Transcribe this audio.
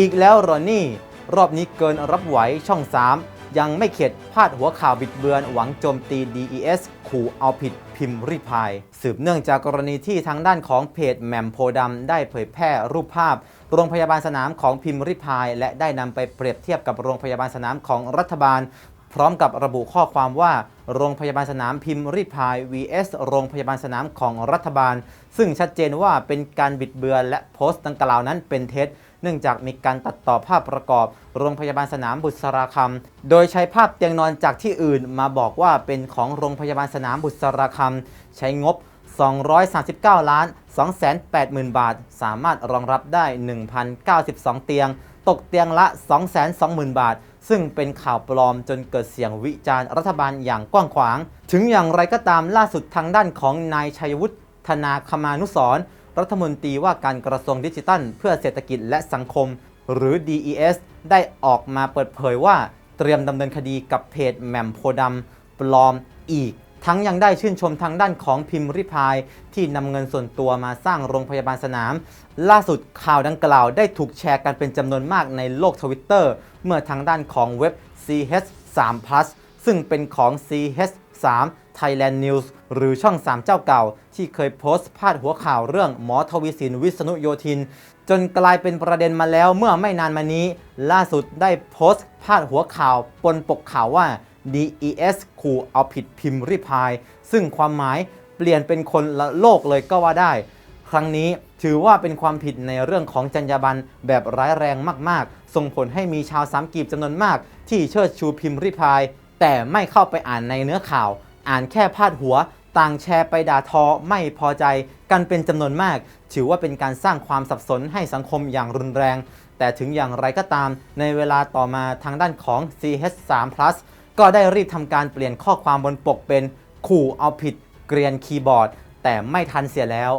อีกแล้วหรอนี่ รอบนี้เกินรับไหวช่อง 3 ยังไม่เข็ดพาดหัวข่าวบิดเบือนหวังโจมตี DES ขู่เอาผิดพิมพ์ริพาย สืบเนื่องจากกรณีที่ทางด้านของเพจแหม่มโพดำได้เผยแพร่รูปภาพ โรงพยาบาลสนามของพิมพ์ริพาย และได้นำไปเปรียบเทียบกับโรงพยาบาลสนามของรัฐบาล พร้อมกับระบุข้อความว่า โรงพยาบาลสนามพิมพ์ริพาย vs โรงพยาบาลสนามของรัฐบาล ซึ่งชัดเจนว่าเป็นการบิดเบือนและโพสต์ดังกล่าวนั้นเป็นเท็จ เนื่องจากมีการตัดต่อภาพประกอบ โรงพยาบาลสนามบุษราคำ โดยใช้ภาพเตียงนอนจากที่อื่นมาบอกว่าเป็นของโรงพยาบาลสนามบุษราคำ ใช้งบ 239 ล้าน 280,000 บาท สามารถรองรับได้ 1,092 เตียง ตกเตียงละ 220,000 บาทซึ่งเป็นข่าวปลอมจนเกิดเสียงวิจารณ์รัฐบาลอย่างกว้างขวาง ถึงอย่างไรก็ตามล่าสุดทางด้านของนายชัยวุฒิธนาคมานุสร รัฐมนตรีว่าการกระทรวงดิจิทัล เพื่อเศรษฐกิจและสังคม หรือ DES ได้ออกมาเปิดเผยว่าเตรียมดำเนินคดีกับเพจแหม่มโพดำปลอมอีก ทั้งยังได้ชื่นชมทางด้านของพิมพ์ริพาย ที่นำเงินส่วนตัวมาสร้างโรงพยาบาลสนาม ล่าสุดข่าวดังกล่าวได้ถูกแชร์กันเป็นจำนวนมากในโลกทวิตเตอร์เมื่อทางด้านของเว็บ CH3 Plus ซึ่งเป็นของ CH3 Thailand News หรือช่อง 3 เจ้าเก่า ที่เคยโพสต์พาดหัวข่าวเรื่องหมอทวีสินวิษณุโยธิน จนกลายเป็นประเด็นมาแล้วเมื่อไม่นานมานี้ ล่าสุดได้โพสต์พาดหัวข่าวปนปกข่าวว่า DES ขู่เอาผิดพิมพ์ริพาย ซึ่งความหมายเปลี่ยนเป็นคนละโลกเลยก็ว่าได้ ครั้งนี้ถือว่าเป็นความผิดในเรื่องของจรรยาบรรณแบบร้ายแรงมาก ๆ ส่งผลให้มีชาวสามกีบจำนวนมาก ที่เชิดชูพิมพ์ริพาย แต่ไม่เข้าไปอ่านในเนื้อข่าว อ่านแค่พาดหัว ต่างแชร์ไปด่าทอไม่พอใจกันเป็นจำนวนมาก ถือว่าเป็นการสร้างความสับสนให้สังคมอย่างรุนแรง แต่ถึงอย่างไรก็ตาม ในเวลาต่อมาทางด้านของ CH3 Plus ก็ได้รีบทำการเปลี่ยนข้อความบนปกเป็นขู่เอาผิดเกรียนคีย์บอร์ด แต่ไม่ทันเสียแล้ว